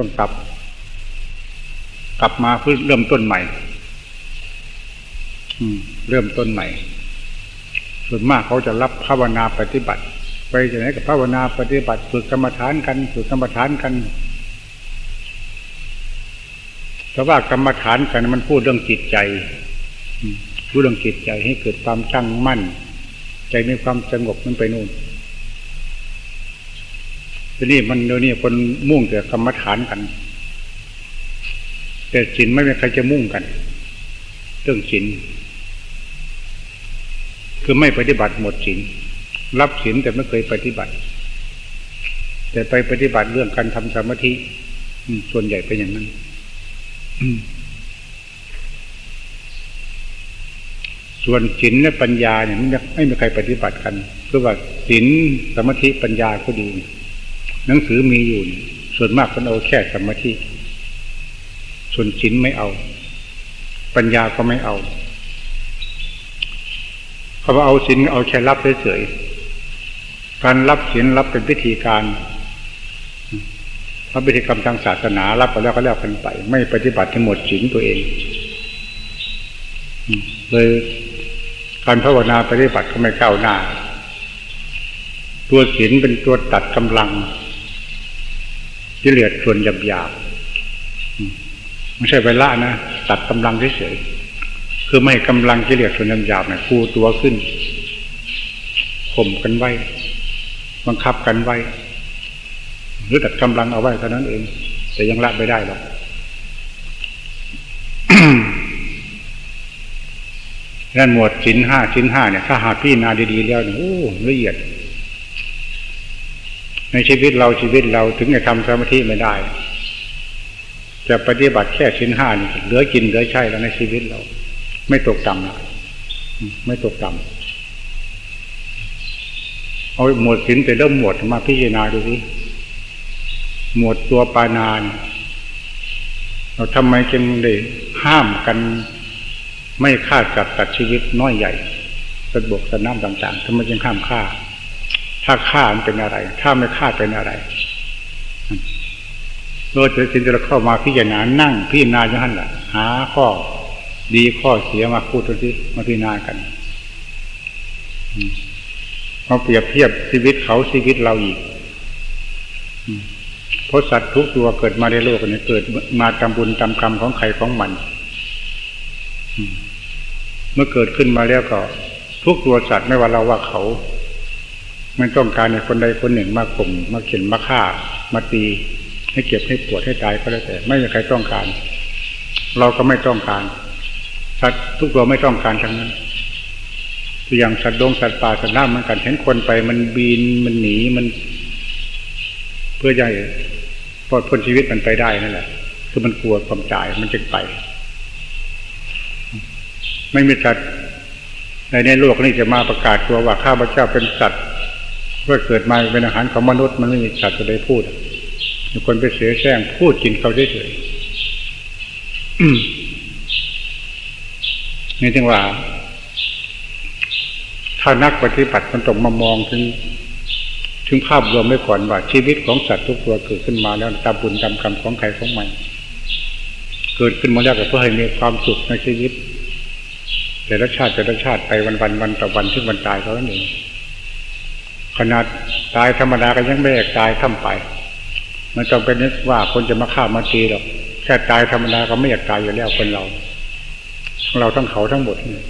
ต้องกลับ กลับมาเพื่อเริ่มต้นใหม่เริ่มต้นใหม่ ส่วนมากเขาจะรับภาวนาปฏิบัติ ไปที่ไหนกับภาวนาปฏิบัติฝึกกรรมฐานกันฝึกกรรมฐานกันแต่ว่ากรรมฐานกันมันพูดเรื่องจิตใจพูดเรื่องจิตใจให้เกิดความตั้งมั่น ใจมีความสงบมันไปนู่น ทีนี้มันเดี๋ยวนี้คนมุ่งแต่กรรมฐานกัน แต่ศีลไม่มีใครจะมุ่งกัน เรื่องศีลคือไม่ปฏิบัติหมดศีลรับศีลแต่ไม่เคยปฏิบัติ แต่ไปปฏิบัติเรื่องการทำสมาธิส่วนใหญ่เป็นอย่างนั้นส่วนศีลและปัญญาเนี่ยมันไม่มีใครปฏิบัติกันคือว่าศีลสมาธิปัญญาก็ดี หนังสือมีอยู่ส่วนมากคนเอาแค่สมาธิส่วนศีลไม่เอา ปัญญาก็ไม่เอาเขาว่าเอาศีลเอาแค่รับเฉยๆการรับศีลรับเป็นพิธีการรับพิธีกรรมทางศาสนารับไปแล้วก็แล้วกันไป ไม่ปฏิบัติทั้งหมดศีลตัวเองเลยการภาวนาปฏิบัติก็ไม่ก้าวหน้า ตัวศีลเป็นตัวตัดกำลัง กิเลสส่วนหยาบหยาบไม่ใช่ไปละนะตัดกำลังเฉยๆคือไม่ให้กำลังกิเลสส่วนหยาบหยาบเนี่ยคูตัวขึ้นข่มกันไว้ บังคับกันไว้หรือตัดกำลังเอาไว้เท่านั้นเอง แต่ยังละไม่ได้หรอกนั่นหมวดชิ้นห้าชิ้นห้าเนี่ย ถ้าหากพี่นาดีๆแล้วเนี่ยโอ้ละเอียด ในชีวิตเราชีวิตเราถึงจะทำสมาธิไม่ได้ จะปฏิบัติแค่ชิ้นห้านี่เหลือกินเหลือใช้แล้วในชีวิตเรา ไม่ตกต่ำนะไม่ตกต่ำเอาหมวดสินแต่เริ่มหมวดมาพิจารณาดูสิหมวดตัวปานาน เราทำไมจึงได้ห้ามกันไม่ฆ่าจัดตัดชีวิตน้อยใหญ่สัตว์บกสัตว์น้ำต่างๆทำไมจึงห้ามฆ่า ถ้าฆ่ามันเป็นอะไร ถ้าไม่ฆ่าเป็นอะไรเราจะสินจะเข้ามาพิจารณานั่งพิจารณาอย่างนั้นแหละหาข้อดีข้อเสียมาพูดตัวที่มาพิจารณากันมาเปรียบเทียบชีวิตเขาชีวิตเราอีกเพราะสัตว์ทุกตัวเกิดมาในโลกนี้เกิดมาตามบุญตามกรรมของใครของมันเมื่อเกิดขึ้นมาแล้วก็ ทุกตัวสัตว์ไม่ว่าเราว่าเขา มันต้องการในคนใดคนหนึ่งมาข่มมาเข็นมาฆ่า มาตี ให้เก็บให้ปวดให้ตายก็แล้วแต่ ไม่มีใครต้องการ เราก็ไม่ต้องการสัตว์ทุกตัวไม่ต้องการทั้งนั้นอย่างสัตว์ดงสัตว์ป่าสัตว์น้ำมันกันเห็นคนไป มันบินมันหนีมัน เพื่อจะให้ปลดพ้นชีวิตมันไปได้นั่นแหละ คือมันกลัวความตายมันจึงไป ไม่มีสัตว์ในในโลกนี้จะมาประกาศตัวว่าข้าพเจ้าเป็นสัตว์ เพื่อเกิดมาเป็นอาหารของมนุษย์มันไม่มีสัตว์จะได้พูดมีคนไปเสียแซงพูดกินเขาเฉยๆนี่จึงว่า ถ้านักปฏิบัติมันต้องมามองถึงถึงภาพรวมไว้ก่อนว่าชีวิตของสัตว์ทุกตัวเกิดขึ้นมาแล้วตามบุญตามกรรมของใครของมันเกิดขึ้นมาแล้วก็เพื่อให้มีความสุขในชีวิต แต่ละชาติแต่ละชาติไปวันวันวันต่อวันถึงวันตายเขานั่นเอง ขนาดตายธรรมดาก็ยังไม่อยากตายทำไป มันต้องเป็นนึกว่าคนจะมาฆ่ามาตีหรอกแค่ตายธรรมดาก็ไม่อยากตายอยู่แล้วคนเราทั้งเราทั้งเขาทั้งหมดนี่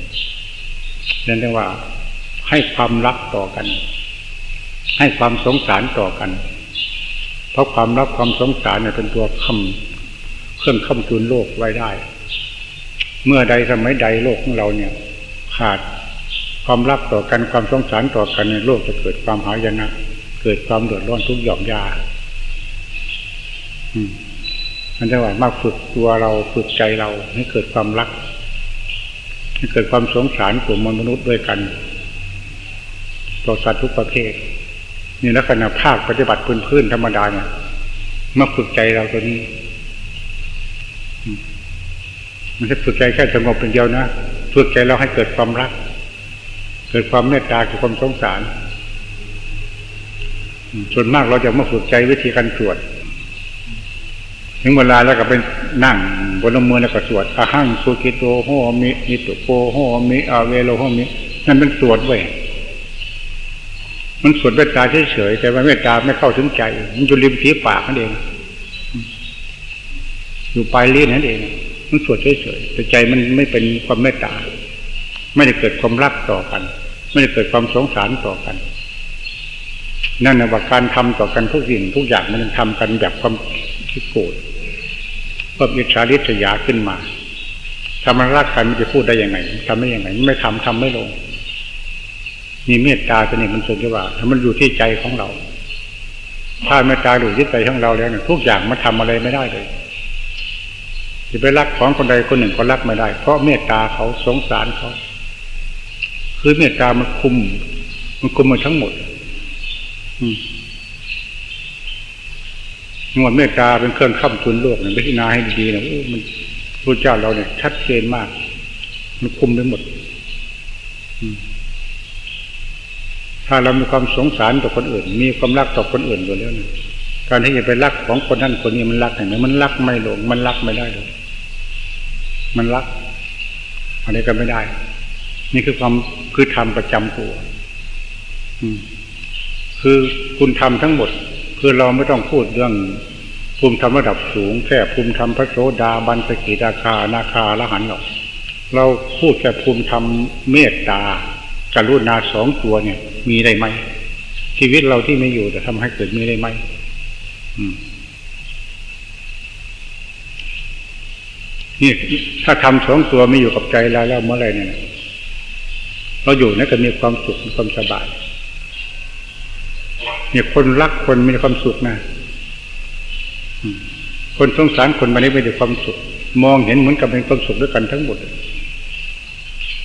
นั่นเรียกว่า ให้ความรักต่อกัน ให้ความสงสารต่อกัน เพราะความรักความสงสารเนี่ยเป็นตัวคำเครื่องคำจุนโลกไว้ได้ เมื่อใดสมัยใดโลกของเราเนี่ย ขาด ความรักต่อกันความสงสารต่อกันในโลกจะเกิดความหายนะเกิดความเดือดร้อนทุกหย่อมยาอืมมันจะว่ามาฝึกตัวเราฝึกใจเราให้เกิดความรัก ให้เกิดความสงสารกลุ่มมนุษย์ด้วยกัน ต่อสัตว์ทุกประเภทนี่ลักษณะภาคปฏิบัติพื้นๆธรรมดาเนี่ยมาฝึกใจเราตัวนี้มันจะฝึกใจแค่สงบเป็นเดียวนะฝึกใจเราให้เกิดความรัก เกิดความเมตตาเกิดความสงสารส่วนมากเราจะมาฝึกใจวิธีการตรวจถึงเวลาแล้วก็เป็นนั่งบนมือแล้วก็สวดอาหังสุกิโตโหมินิตุโกโหมิอาเวโลโหมินั่นเป็นสวดเว้มันสวดเมตตาเฉยๆแต่ว่าเมตตาไม่เข้าถึงใจ มันอยู่ริมฝีปากนั่นเอง อยู่ปลายลิ้นนั่นเอง มันสวดเฉยๆแต่ใจมันไม่เป็นความเมตตา ไม่ได้เกิดความรักต่อกัน ไม่ได้เกิดความสงสารต่อกัน นั่นนะว่าการทำต่อกันทุกสิ่งทุกอย่างมันทำกันแบบความคิดโกรธเพิ่มอิจฉาริษยาขึ้นมาถ้ามันรักกันมันจะพูดได้ยังไงทำได้ยังไงไม่ทำทำไม่ลง มีเมตตาตัวนี้มันสุดที่ว่าถ้ามันอยู่ที่ใจของเรา ถ้าเมตตาอยู่ที่ใจของเราแล้วเนี่ยทุกอย่างมันทำอะไรไม่ได้เลยจะไปรักของคนใดคนหนึ่งก็รักไม่ได้ เพราะเมตตาเขาสงสารเขา คือเมตตามันคุม มันคุมมาทั้งหมดอืมงวดเมตตาเป็นเครื่องค้ำทุนโลกเนี่ยพิจารณาให้ดีๆนะโอ้มันพระเจ้าเราเนี่ย ชัดเจนมาก มันคุมไปหมดถ้าเรามีความสงสารต่อคนอื่น มีความรักต่อคนอื่นอยู่แล้วเนี่ยการที่จะไปรักของคนนั้นคนนี้มันรักอย่างไรมันรักไม่ลง มันรักไม่ได้เลยมันรักอะไรก็ไม่ได้ นี่คือความคือธรรมประจำตัวคือคุณทำทั้งหมด คือเราไม่ต้องพูดเรื่องภูมิธรรมระดับสูงแค่ภูมิธรรมพระโสดาบันสกิตาคานาคาละหันหรอกเราพูดแค่ภูมิธรรมเมตตาการุณาสองตัวเนี่ย มีได้ไหมชีวิตเราที่ไม่อยู่จะทำให้เกิดมีได้ไหมนี่ถ้าทำสองตัวไม่อยู่กับใจเราแล้วเมื่อไรเนี่ย เราอยู่นั่นก็มีความสุขมีความสบายเนี่ยคนรักคนมีความสุขนะคนสงสารคนมานี้ไม่ได้ความสุข มองเห็นเหมือนกับเป็นความสุขด้วยกันทั้งหมด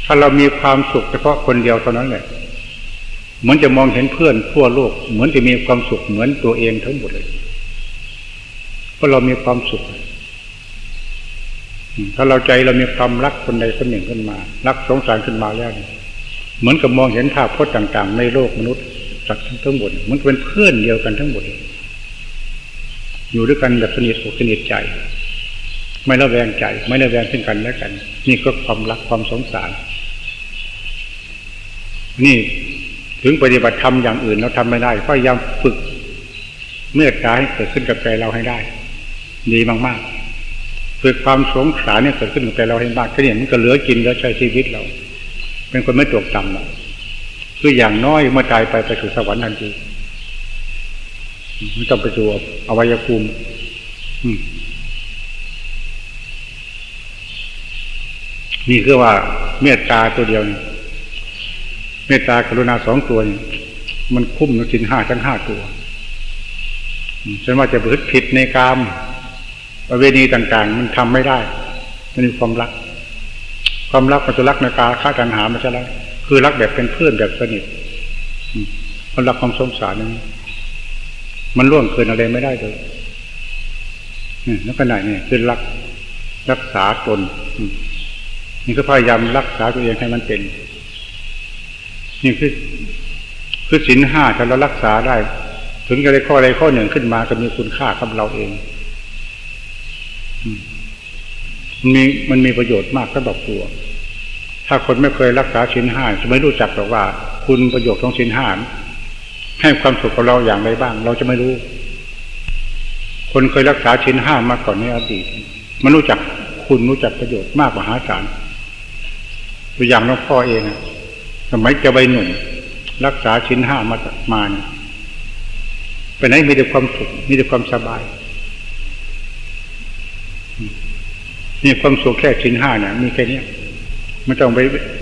ถ้าเรามีความสุขเฉพาะคนเดียวเท่านั้นแหละเหมือนจะมองเห็นเพื่อนทั่วโลก เหมือนจะมีความสุขเหมือนตัวเองทั้งหมดเลยเพราะเรามีความสุขถ้าเราใจเรามีความรักคนใดคนหนึ่งขึ้นมา รักสงสารขึ้นมาแล้วเหมือนกับมองเห็นภาพพจน์ต่าง ๆ ในโลกมนุษย์สัตว์ทั้งหมดมันเป็นเพื่อนเดียวกันทั้งหมด อยู่ด้วยกันแบบสนิทอกสนิทใจ ไม่ระแวงใจ ไม่ระแวงซึ่งกันและกัน นี่ก็ความรักความสงสาร นี่ถึงปฏิบัติธรรมอย่างอื่นเราทำไม่ได้พยายามฝึกเมื่อตาให้เกิดขึ้นกับใจเราให้ได้ ดีมากๆฝึกความสงสารเนี่ยเกิดขึ้นกับใจเราให้มากแค่นี้มันก็เหลือกินเหลือใช้ชีวิตเรา เป็นคนไม่ตกต่ำหรอกคืออย่างน้อยเมื่อตายไปไปสู่สวรรค์ทันทีไม่ต้องไปสู่อวัยภูมินี่คือว่า เมตตาตัวเดียวนี่เมตตากรุณาสองตัวนี่มันคุ้มนสินห้าทั้งห้าตัวฉันว่าจะพึ่ผิดในกามประเวณีต่าง ๆ มันทำไม่ได้มันมีความรัก ความรักมันจะรักในกาฆ่าตัณหามันจะรักคือรักแบบเป็นเพื่อนแบบสนิทมันรักความสงสารนี่มันล่วงเกินอะไรไม่ได้เลยนี่แล้วขนาดนี้คือรักรักษาตนนี่ก็พยายามรักษาตัวเองให้มันเป็น นี่คือคือสินห้าถ้าเรารักษาได้ ถึงจะได้ข้อใดข้อหนึ่งขึ้นมาก็มีคุณค่ากับเราเอง มันมีมันมีประโยชน์มากสำหรับตัว ถ้าคนไม่เคยรักษาชิ้นห้าจะไม่รู้จักหรอกว่า คุณประโยชน์ของชิ้นห้าให้ความสุขกับเราอย่างไรบ้าง เราจะไม่รู้ คนเคยรักษาชิ้นห้ามาก่อนในอดีตมันรู้จักคุณรู้จักประโยชน์มากมหาศาลตัวอย่างหลวงพ่อเองสมัยจะใบหนุ่มรักษาชิ้นห้ามามาเนี่ยไปไหนมีแต่ความสุขมีแต่ความสบาย นี่ความสุขแค่ชิ้นห้าเนี่ยมีแค่นี้ไม่ต้องไป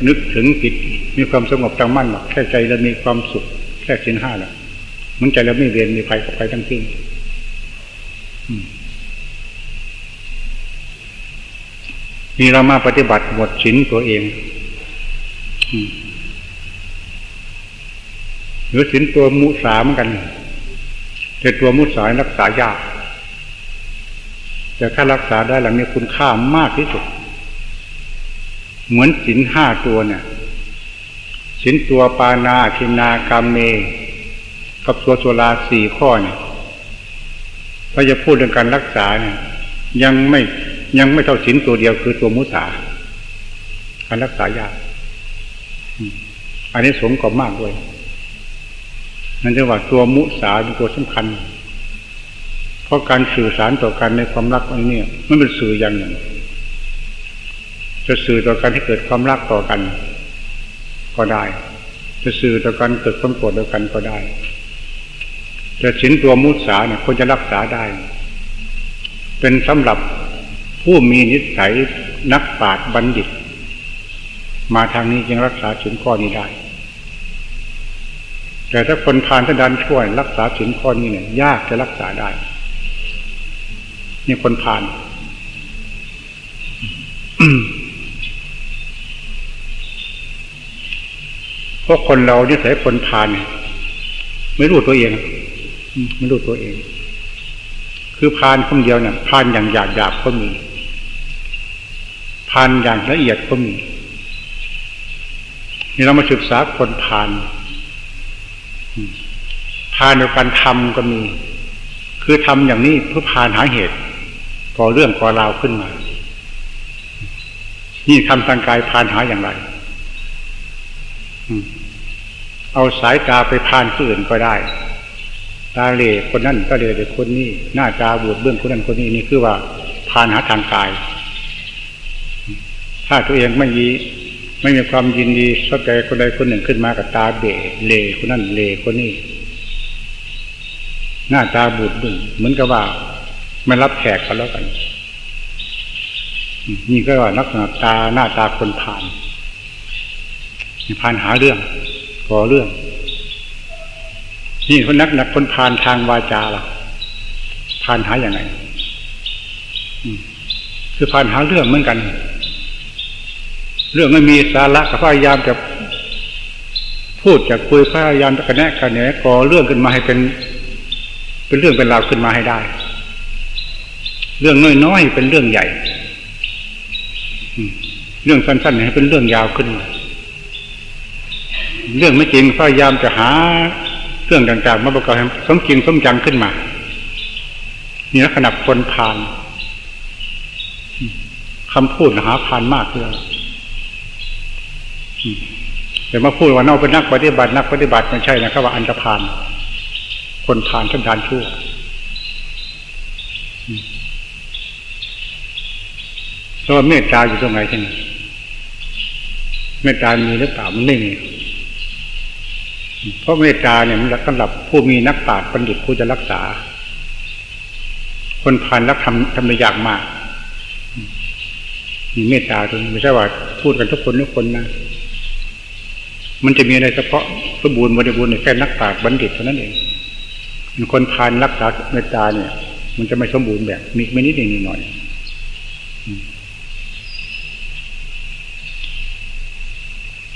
นึกถึงจิตมีความสงบตั้งมั่นหรอกแค่ใจเรามีความสุขแค่สิ้นห้าแหละมันใจเราไม่เวียนมีภัยกับใครทั้งสิ้นนี่เรามาปฏิบัติหมดชิ้นตัวเองหรือสินตัวมุสาเหมือนกัน แต่ตัวมุสารักษายาก แต่ถ้ารักษาได้หลังนี้คุณค่ามากที่สุด เหมือนสินห้าตัวเนี่ยสินตัวปานาคินากามเม กับตัวโซลาสี่ข้อเนี่ยเราจะพูดเรื่องการรักษาเนี่ย ยังไม่ยังไม่เท่าศีลตัวเดียวคือตัวมุสาการรักษายากอันนี้สงก็มากด้วยนั่นจะว่าตัวมุสาเป็นตัวสำคัญ ราะการสื่อสารต่อกันในความรักอันนี้มันเป็นสื่ออย่างหนึ่ง จะสื่อต่อกันให้เกิดความรักต่อกัน ก็ได้ จะสื่อต่อกันเกิดความโกรธต่อกันก็ได้แต่สินตัวมุสาเนี่ยคนจะรักษาได้ เป็นสำหรับผู้มีนิสัยนักปราชญ์บัณฑิต มาทางนี้จึงรักษาสินข้อนี้ได้แต่ถ้าคนทานทดันช่วยรักษาสินข้อนี้เนี่ยยากจะรักษาได้ นี่คนผ่าน เพราะคนเราเนี่ยสายคนผ่านเนี่ยไม่รู้ตัวเองไม่รู้ตัวเอง คือพานคนเดียวเนี่ยพานอย่างหยาบหยาบก็มีพานอย่างละเอียดก็มีนี่เรามาศึกษาคนพานพานในการทำก็มี คือทำอย่างนี้เพื่อพานหาเหตุ ก่อเรื่องก่อราวขึ้นมา นี่ทำทางกายพานหาอย่างไรเอาสายตาไปพานผู้อื่นก็ได้ ตาเหล่คนนั้นก็เลยแต่คนนี้ หน้าตาบวดเบื้องคนนั้นคนนี้นี่คือว่าพานหาทางกาย ถ้าตัวเองไม่ยีไม่มีความยินดีชอบใจคนใดคนหนึ่งขึ้นมากับตาเบ๋เล่คนนั้นเล่คนนี้ หน้าตาบูดบึ้งเหมือนกับว่า ไม่รับแขกกันแล้วกัน นี่ก็ว่าลักษณะตาหน้าตาคนผ่านผ่านหาเรื่องก่อเรื่อง นี่คนนักนักคนผ่านทางวาจาล่ะผ่านหาอย่างไรคือผ่านหาเรื่องเหมือนกัน เรื่องไม่มีสาระกับพยายามจะพูดจะคุยพยายามจะกระแนะกระแหนก่อเรื่องขึ้นมาให้เป็น เป็นเรื่องเป็นราวขึ้นมาให้ได้ เรื่องน้อยๆเป็นเรื่องใหญ่เรื่องสั้นๆให้เป็นเรื่องยาวขึ้น เรื่องไม่จริงพยายามจะหาเรื่องต่างๆมาประกอบให้สมจริงสมจังขึ้นมานี่ลักษณะคนพานคำพูดหาพานมากเลยแต่มาพูดว่าเน่าเป็นนักปฏิบัตินักปฏิบัติไม่ใช่นะครับว่าอันตรพาน คนพานท่านทานชั่ว ตัวเมตตาอยู่ตรงไหนท่านเมตตามีหรือเปล่ามันไม่มีเพราะเมตตาเนี่ยมันสำหรับผู้มีนักปราชญ์บัณฑิตผู้จะรักษา คนผ่านรักทำทำได้ยากมาก มีเมตตาตรงไม่ใช่ว่าพูดกันทุกคนทุกคนนะมันจะมีอะไรเฉพาะสมบูรณ์บริบูรณ์แค่นักปราชญ์บัณฑิตเท่านั้นเองคนผ่านรักษาเมตตาเนี่ย มันจะไม่สมบูรณ์แบบมีไม่นิดนิดหน่อย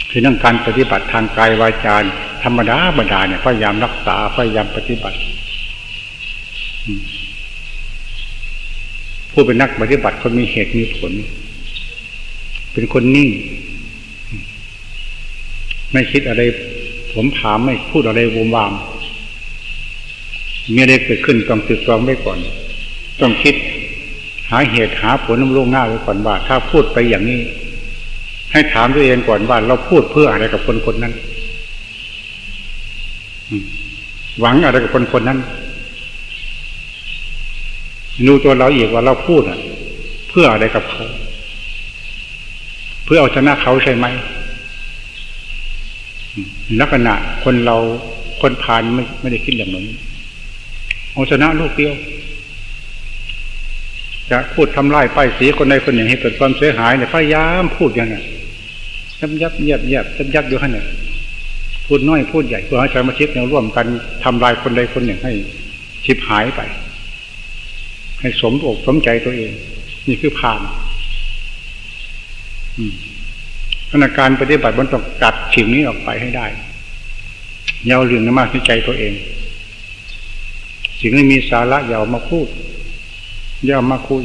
คือนั่งการปฏิบัติทางกายวาจาธรรมดาบรรดาเนี่ยพยายามรักษาพยายามปฏิบัติผู้เป็นนักปฏิบัติคนมีเหตุมีผล เป็นคนนิ่ง ไม่คิดอะไร ผมถามไม่พูดอะไรวมวามมีอะไรเกิดขึ้นต้องตึกตรองไว้ก่อน ต้องคิด หาเหตุหาผลน้ำลงหน้าไว้ก่อนว่า ถ้าพูดไปอย่างนี้ ให้ถามตัวเองก่อนว่า เราพูดเพื่ออะไรกับคนคนนั้นหวังอะไรกับคนคนนั้นดูตัวเราอีกว่าเราพูดอะเพื่ออะไรกับเขา เพื่อเอาชนะเขาใช่ไหมลักษณะคนเราคนพานไม่ไม่ได้คิดอย่างนั้นเอาชนะลูกเดียวจะพูดทำลายป้ายสีคนใดคนหนึ่งให้เกิดความเสียหายเนี่ยพยายามพูดอย่างนั้น ยับยับเยียบเยียบยับยับอยู่ขนาดพูดน้อยพูดใหญ่เพื่อให้สมาชิกเนี่ยร่วมกันทำลายคนใดคนหนึ่งให้ชิบหายไป ให้สมอกสมใจตัวเอง นี่คือผ่านขณะการปฏิบัติมันต้องกัดสิ่งนี้ออกไปให้ได้ยาวเรื่องนมากที่ใจตัวเอง สิ่งที่มีสาระยาเอามาพูดยาเอามาคุย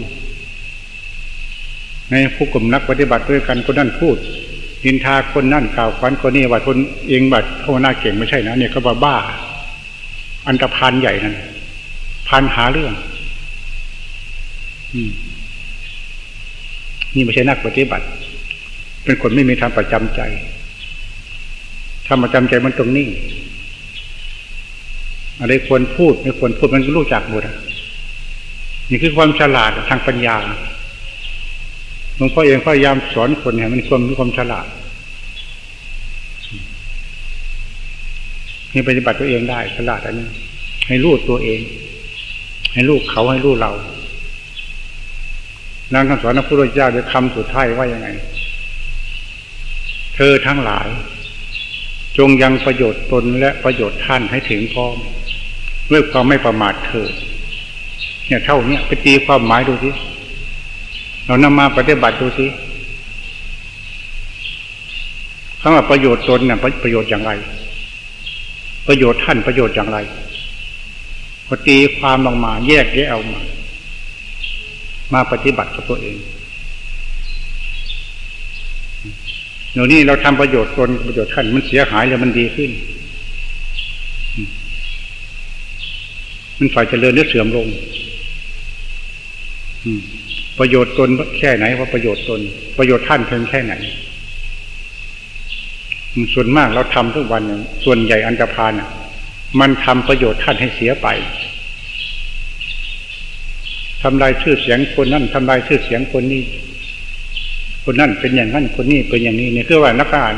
ในผู้กลุ่มนักปฏิบัติด้วยกันคนนั้นพูด นินทาคนนั่นกล่าวควันคนนี้ว่าคนเองบัดภาวนาเก่งไม่ใช่นะเนี่ยก็บ้าบ้า อันตรพานใหญ่นั่นพานหาเรื่อง อืม นี่ไม่ใช่นักปฏิบัติ เป็นคนไม่มีธรรมประจำใจธรรมประจำใจมันตรงนิ่งอะไรควรพูดไม่ควรพูดมันก็รู้จักหมดนี่คือความฉลาดทางปัญญา หลวงพ่อเองพยายามสอนคนเนี่ยมันความมีความฉลาดนี่ปฏิบัติตัวเองได้ฉลาดอันนี้ให้รู้ตัวเอง ให้รู้เขาให้รู้เรานางคำสอนพระพุทธเจ้าด้วยคำสุดท้ายว่ายังไง เธอทั้งหลาย จงยังประโยชน์ตนและประโยชน์ท่านให้ถึงพร้อมด้วยความไม่ประมาทเถิดเนี่ยเท่านี้ไปตีความหมายดูสิ เรานำมาปฏิบัติดูสิคำว่าประโยชน์ตนเนี่ยประโยชน์อย่างไร ประโยชน์ท่านประโยชน์อย่างไรพอตีความลงมา แยกแยะออกมา มาปฏิบัติกับตัวเองเดี๋ยวนี้เราทำประโยชน์ตนประโยชน์ท่านมันเสียหายแล้วมันดีขึ้น มันฝ่ายเจริญหรือเสื่อมลง ประโยชน์ตนแค่ไหนว่าประโยชน์ตน ประโยชน์ท่านเพียงแค่ไหน ส่วนมากเราทำทุกวันส่วนใหญ่อันตรพานมันทำประโยชน์ท่านให้เสียไปทำลายชื่อเสียงคนนั่นทำลายชื่อเสียงคนนี้ คนนั่นเป็นอย่างนั้นคนนี้เป็นอย่างนี้เนี่ยคือว่านักการ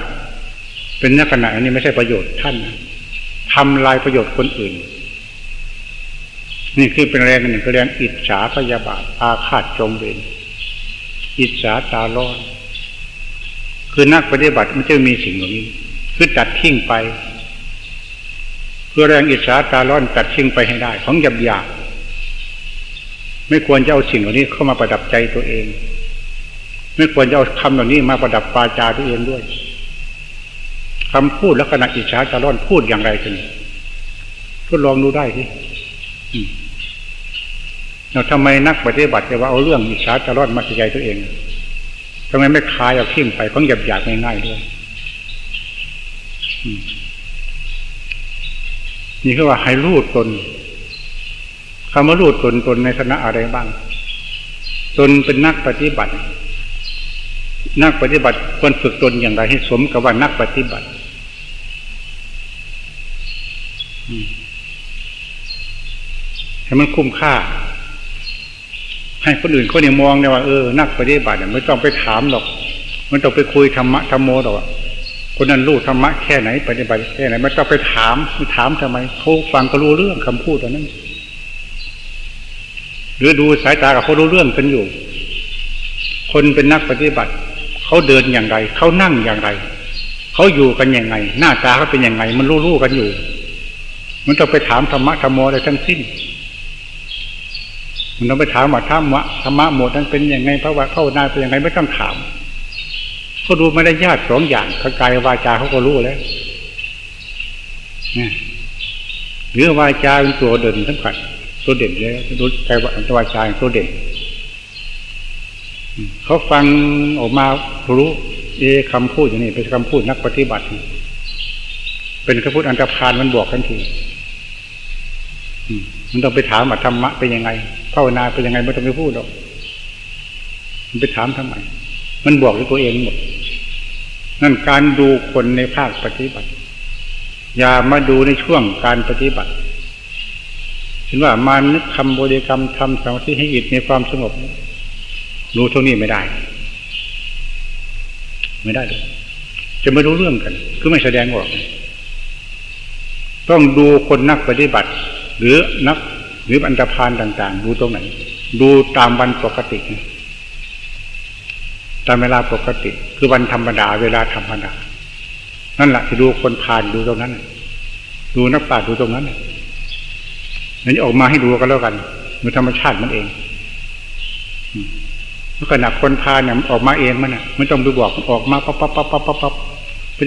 เป็นนักขณะนี้ไม่ใช่ประโยชน์ท่านทำลายประโยชน์คนอื่น นี่คือเป็นแรงหนึ่งคือแรงอิจฉาพยาบาทอาฆาตจงเวรอิจฉาตาล้อนคือนักปฏิบัติมันจะมีสิ่งเหล่านี้ คือตัดทิ้งไป เพื่อแรงอิจฉาตาล้อนตัดทิ้งไปให้ได้ ของหยาบหยาบไม่ควรจะเอาสิ่งเหล่านี้เข้ามาประดับใจตัวเอง ไม่ควรจะเอาคำเหล่านี้มาประดับปาจาตัวเองด้วยคำพูดลักษณะอิจฉาตาล้อนพูดอย่างไรกันทดลองดูได้ที่ เราทำไมนักปฏิบัติจะว่าเอาเรื่องอิจฉาจะรอดมาใจตัวเองทำไมไม่คลายเอาทิ้งไปเพราะหยาบหยาบง่ายๆด้วยนี่คือว่าให้รู้ตนคำว่ารู้ตนตนในฐานะอะไรบ้าง ตนเป็นนักปฏิบัติ นักปฏิบัติควรฝึกตนอย่างไรให้สมกับว่านักปฏิบัติให้มันคุ้มค่า ให้คนอื่นเขาเนี่ยมองเนี่ยว่าเออนักปฏิบัติเนี่ยไม่ต้องไปถามหรอกมันต้องไปคุยธรรมะธรรมโมหรอกคนนั้นรู้ธรรมะแค่ไหนปฏิบัติแค่ไหนไม่ต้องไปถามไปถามทำไมเขาฟังก็รู้เรื่องคำพูดตอนนั้นหรือดูสายตากับเขารู้เรื่องกันอยู่ คนเป็นนักปฏิบัติเขาเดินอย่างไรเขานั่งอย่างไรเขาอยู่กันยังไง หน้าตาเขาเป็นยังไง มันรู้ๆกันอยู่ มันต้องไปถามธรรมะธรรมโมอะไรทั้งสิ้น มันต้องไปถามว่าธรรมะธรรมะหมดนั้นเป็นยังไงพระว่าเข้านาเป็นยังไงไม่ต้องถามเขาดูไม่ได้ญาติสองอย่างกายวาจาเขาก็รู้แล้วนี่หรือวาจาเป็นตัวเด่นสำคัญตัวเด่นเลยดูกายวาจาตัวเด่นเขาฟังออกมารู้ เอคำพูดอย่างนี้เป็นคำพูดนักปฏิบัติ เป็นคำพูดอันตรพานมันบอกทันทีมันต้องไปถามว่าธรรมะเป็นยังไง ภาวนาเป็นยังไงไม่ต้องไปพูดหรอกมันไปถามทำไม มันบอกด้วยตัวเองหมด นั่นการดูคนในภาคปฏิบัติ อย่ามาดูในช่วงการปฏิบัติฉันว่ามานึกคำบริกรรมทำสมาธิให้จิตมีความสงบ ดูเท่านี้ไม่ได้ ไม่ได้เลยจะไม่รู้เรื่องกัน คือไม่แสดงออก ต้องดูคนนักปฏิบัติ หรือนัก หรืออันตรพานต่าง ๆ ดูตรงไหน ดูตามวันปกติ ตามเวลาปกติ คือวันธรรมดา เวลาธรรมดา นั่นแหละที่ดูคนผ่านดูตรงนั้น ดูนักปราชญ์ดูตรงนั้นนั่นออกมาให้ดูกันแล้วกันมันธรรมชาติมันเองเมื่อขณะคนพาเนี่ยออกมาเองมันอะไม่ต้องไปบอกออกมาปั๊บปั๊บปั๊บปั๊บปั๊บปั๊บ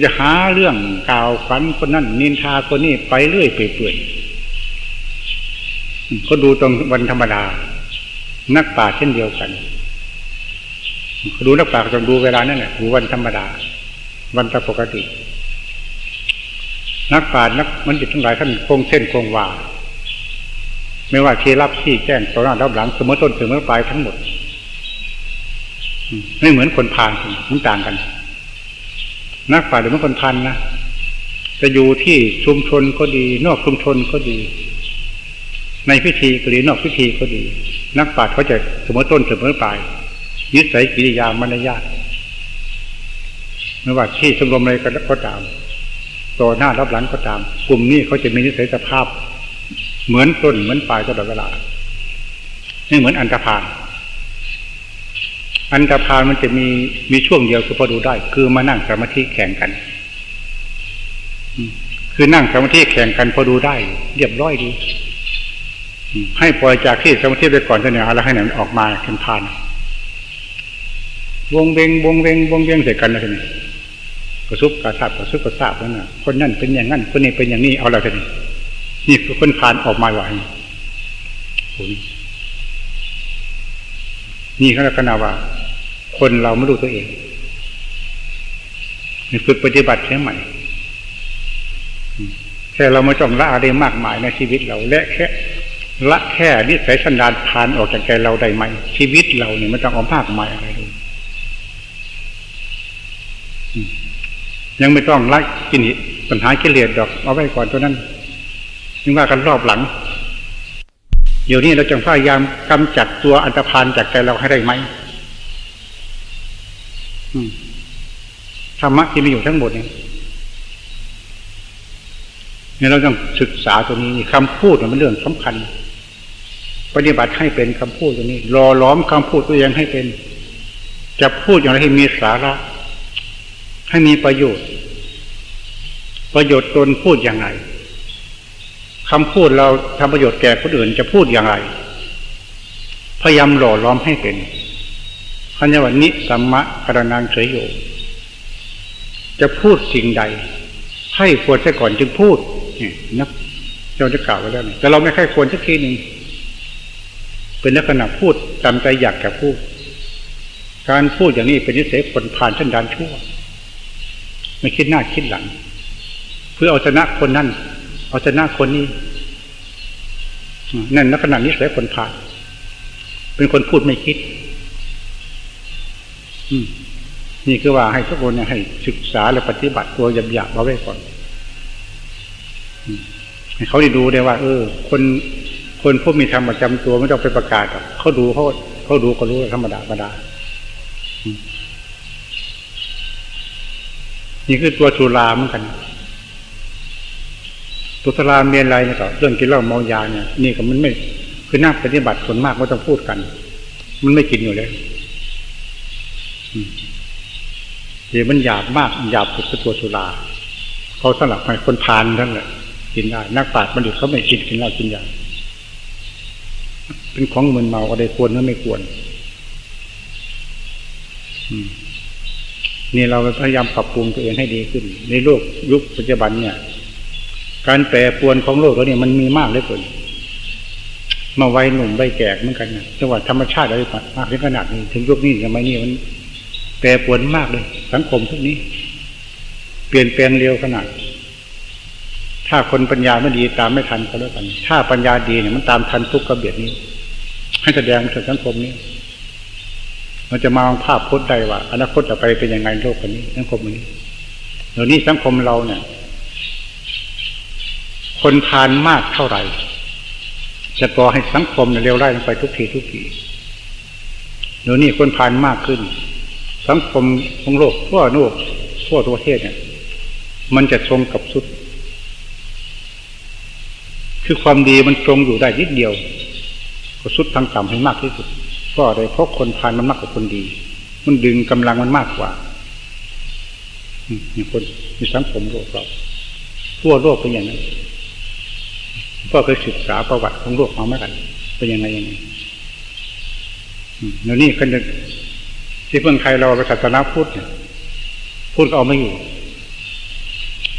จะหาเรื่องกล่าวฝันคนนั้นนินทาคนนี้ไปเรื่อยเปื่อย เขาดูตรงวันธรรมดา นักป่าเช่นเดียวกันเขาดูนักป่าต้องดูเวลานั่นแหละดูวันธรรมดา วันตปกติ นักป่านักมันจิตทั้งหลายท่านคงเส้นคงวาไม่ว่าที่รับที่แจ้งต่อหน้ารับหลังเสมอต้นเสมอปลายทั้งหมดไม่เหมือนคนพานมันต่างกัน นักปราหรือคนพันนะจะอยู่ที่ชุมชนก็ดี นอกชุมชนก็ดี ในพิธีก็ดีนอกพิธีก็ดี นักปราชญ์เขาจะเสมอต้นเสมอปลายยึดใส่กิริยามารยาทไม่ว่าที่ชมรมอะไรก็ตามต่อหน้ารับหลังก็ตาม กลุ่มนี้เขาจะมีนิสัยสภาพ เหมือนต้นเหมือนปลายตลอดเวลาไม่เหมือนอันตรพานอันตรพานมันจะมีมีช่วงเดียวคือพอดูได้ คือมานั่งสมาธิแข่งกันคือนั่งสมาธิแข่งกันพอดูได้ เรียบร้อยดี ให้ปล่อยจากที่สมาธิไปก่อนเสนอแล้วให้หนังออกมาเป็นพานวงเวงวงเวงวงเวงใส่กันแล้วทีนี้กระซุบกระซาบกระซุบกระซาบแล้วนะคนนั่นเป็นอย่างนั้นคนนี้เป็นอย่างนี้เอาแล้วทีนี้นี่คือคนพานออกมาไหวนี่เขาเรียกว่า คนเราไม่รู้ตัวเองมีฝึกปฏิบัติแค่ใหม่แค่เราไม่ต้องละอะไรมากมายในชีวิตเราและแค่ ละแค่นิสัยสันดานผ่านออกจากใจเราได้ไหม ชีวิตเราเนี่ยไม่ต้องเอามากมายอะไรเลยยังไม่ต้องละกินปัญหากิเลสดอก เอาไว้ก่อนตัวนั้นยังว่ากันรอบหลังเดี๋ยวนี้เราจะพยายามกำจัดตัวอันตรพานจากใจเราให้ได้ไหมธรรมะที่มีอยู่ทั้งหมดเนี่ยเนี่ยเราต้องศึกษาตัวนี้คำพูดมันเรื่องสำคัญ ปฏิบัติให้เป็นคำพูดตัวนี้รอล้อมคำพูดตัวเองให้เป็น จะพูดอย่างไรให้มีสาระ ให้มีประโยชน์ ประโยชน์ตนพูดอย่างไรคำพูดเราทำประโยชน์แก่คนอื่นจะพูดอย่างไร พยายามหล่อล้อมให้เป็นพันยวันนิสัมมะกรณังเฉยโยจะพูดสิ่งใด ให้ควรใช่ก่อนจึงพูดนี่นักเราจะกล่าวไว้แล้วนี่แต่เราไม่ค่อยควรสักทีหนึ่ง เป็นลักษณะพูดตามใจอยากจะพูด การพูดอย่างนี้เป็นนิสัยคนผ่านชันดานชั่ว ไม่คิดหน้าคิดหลัง เพื่อเอาชนะคนนั้นเอาชนะคนนี้นั่นลักษณะนิสัยคนผ่าน เป็นคนพูดไม่คิด อืมนี่คือว่าให้ทุกคนเนี่ยให้ศึกษาและปฏิบัติตัวหยาบๆเอาไว้ก่อนให้เขาได้ดูได้ว่า เออ คน คนพวกมีธรรมประจำตัวไม่ต้องไปประกาศเขาดูเขาเขาดูก็รู้ธรรมดาธรรมดานี่คือตัวสุราเหมือนกัน ตัวสุราเมียนไรเนี่ยต่อเรื่องกินเหล้าเมายาเนี่ย นี่ก็มันไม่คือนักปฏิบัติส่วนมากไม่ต้องพูดกัน มันไม่กินอยู่เลยเดี๋ยวมันหยาบมากหยาบสุดคือตัวสุราเขาสลับให้คนทานทั้งเลยกินได้นักปราชญ์บัณฑิตเขาไม่กินกินเหล้ากินยา เป็นของมึนเมาอะไรควรหรือไม่ควรนี่เราพยายามปรับปรุงตัวเองให้ดีขึ้น ในโลกยุคปัจจุบันเนี่ย การแปรปรวนของโลกเราเนี่ยมันมีมากเหลือเกินมาไว้หนุ่มใบแก่เหมือนกันนะจังหวัดธรรมชาติอะไรมากถึงขนาดนี้ถึงยุคนี้ทำไมนี่มันแปรปรวนมากเลย สังคมทุกนี้ เปลี่ยนแปลงเร็วขนาด ถ้าคนปัญญาไม่ดีตามไม่ทันก็แล้วกัน ถ้าปัญญาดีเนี่ยมันตามทันทุกกระเบียดนี้ ให้แสดงถึงสังคมนี้ มันจะมองภาพพจน์ได้ว่าอนาคตจะไปเป็นยังไงโลกนี้ สังคมนี้เดี๋ยวนี้สังคมเราเนี่ยคนทานมากเท่าไหร่จะก่อให้สังคมเร็วไล่ลงไปทุกทีทุกทีเดี๋ยวนี้คนทานมากขึ้น สังคมของโลกทั่วโลกทั่วประเทศเนี่ย มันจะทรงกับสุด คือความดีมันทรงอยู่ได้นิดเดียว ก็สุดทางต่ำให้มากที่สุด ก็ได้เพราะคนพานมันมากกว่าคนดี มันดึงกำลังมันมากกว่ามีคนมีสังคมโลกเราทั่วโลกเป็นอย่างนั้นก็เคยศึกษาประวัติของโลกมาเมื่อกันเป็นยังไงยังไงเดี๋ยวนี้คนที่เพื่อนใครเราไปศาสนาพุทธเนี่ยพุทธเอาไม่อยู่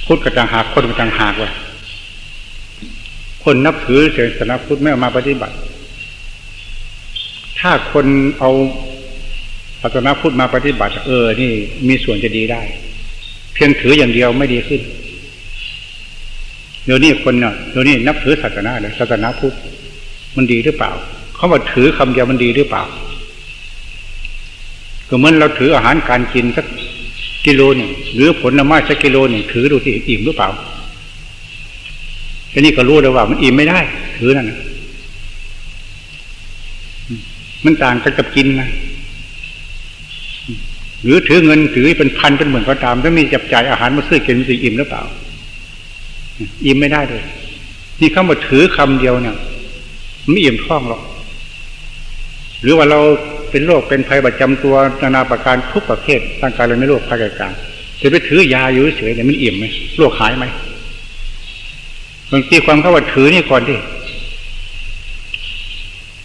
พุทธกระจังหากคนกระจังหากว่าคนนับถือศาสนาพุทธไม่เอามาปฏิบัติ ถ้าคนเอาศาสนาพุทธมาปฏิบัติ เออ นี่มีส่วนจะดีได้ เพียงถืออย่างเดียวไม่ดีขึ้นเดี๋ยวนี้คนเนี่ยเดี๋ยวนี้นับถือศาสนาเลยศาสนาพุทธมันดีหรือเปล่าเขาว่าถือคำเดียวมันดีหรือเปล่า ก็เหมือนเราถืออาหารการกินสักกิโลหนึ่งหรือผลไม้สักกิโลหนึ่งถือดูที่อิ่มหรือเปล่าแค่นี้ก็รู้แล้วว่ามันอิ่มไม่ได้ ถือนั่นนะ มันต่างกันกับกินนะหรือถือเงินถือเป็นพันเป็นหมื่นก็ตามถ้ามีจับจ่ายอาหารมาซื้อกินมันจะอิ่มหรือเปล่า อิ่มไม่ได้เลยนี่เขามาถือคำเดียวเนี่ยไม่อิ่มท้องหรอก หรือว่าเราเป็นโรคเป็นภัยประจำตัวนานาประการทุกประเภทร่างกายเราไม่โรคภัยกายจะไปถือยาอยู่เฉยเนี่ยมันอิ่มไหมโรคหายไหมบางทีความเขาว่าถือนี่ก่อนที่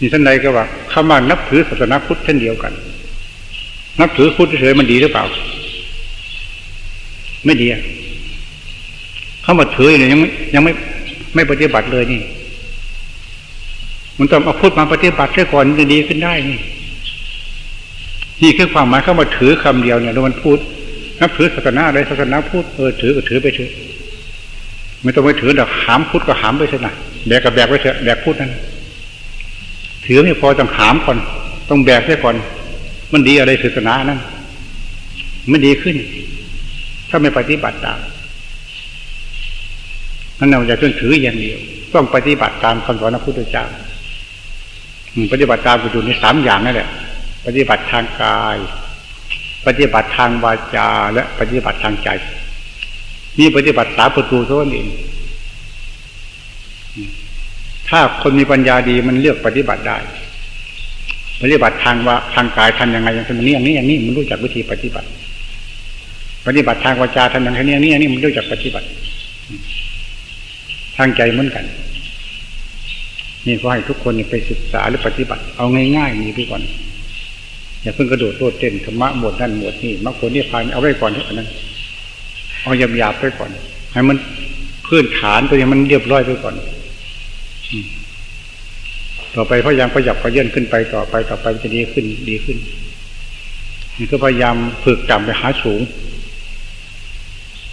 นี่ท่านใดก็ว่า เข้ามานับถือศาสนาพุทธเช่นเดียวกัน นับถือพุทธเฉยมันดีหรือเปล่า ไม่ดีอะเขามาถือเนี่ยยังไม่ยังไม่ไม่ปฏิบัติเลยนี่ มันต้องเอาพุทธมาปฏิบัติเสียก่อนจะดีขึ้นได้นี่นี่คือความหมายเข้ามาถือคำเดียวเนี่ยแล้วมันพูดนับถือศาสนาอะไรศาสนาพูดเออถือก็ถือไปเถอะไม่ต้องไปถือดอกหามพุทธก็หามไปเถอะนะแบกกับแบกไปเถอะแบกพุทธนั่น ถือไม่พอต้องหามก่อน ต้องแบกเสียก่อน มันดีอะไรศาสนานั่นมันดีขึ้น ถ้าไม่ปฏิบัติตามนั่นเราจะต้องถืออย่างเดียว ต้องปฏิบัติตามคำสอนพระพุทธเจ้าปฏิบัติตามก็อยู่ในสามอย่างนั่นแหละ ปฏิบัติทางกาย ปฏิบัติทางวาจา และปฏิบัติทางใจมีปฏิบัติสามประตูเท่านั้นเอง ถ้าคนมีปัญญาดีมันเลือกปฏิบัติได้ ปฏิบัติทางว่าทางกายทำยังไงอย่างนี้อย่างนี้อย่างนี้มันรู้จักวิธีปฏิบัติ ปฏิบัติทางวาจาทำอย่างนี้อย่างนี้อย่างนี้มันรู้จักปฏิบัติ ทางใจเหมือนกัน นี่ก็ให้ทุกคนไปศึกษาหรือปฏิบัติ เอาง่ายๆนี่ไปก่อนอย่าเพิ่งกระโดดโลดเต้นธรรมะหมดนั่นหมดนี่มรรคผลนิพพานเอาไว้ก่อนเท่านั้นเอาหยาบๆไปก่อน ให้มันพื้นฐานตัวนี้มันเรียบร้อยไปก่อน ต่อไปพยายามประหยับประเยื่นขึ้นไปต่อไปต่อไปจะดีขึ้นดีขึ้นนี่ก็พยายามฝึกต่ำไปหาสูง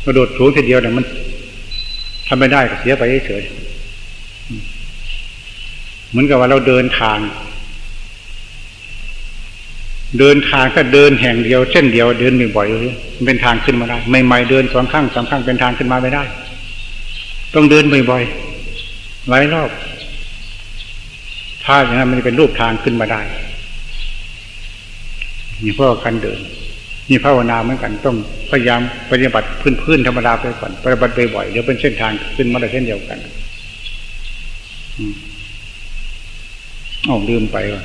กระโดดสูงทีเดียวเนี่ยมันทำไม่ได้ก็เสียไปเฉยเหมือนกับว่าเราเดินทาง เดินทางก็เดินแห่งเดียวเส้นเดียวเดินบ่อยๆเลยมันเป็นทางขึ้นมาได้ใหม่ๆเดินสองข้างสามข้างเป็นทางขึ้นมาไม่ได้ ต้องเดินบ่อยๆหลายรอบ ถ้าอย่างนั้นมันจะเป็นรูปทางขึ้นมาได้นี่เพราะการเดินนี่ภาวนาเหมือนกันต้องพยายามปฏิบัติพื้นๆธรรมดาไปก่อนปฏิบัติบ่อยๆเดี๋ยวเป็นเส้นทางขึ้นมาได้เช่นเดียวกันอ๋อลืมไปว่ะ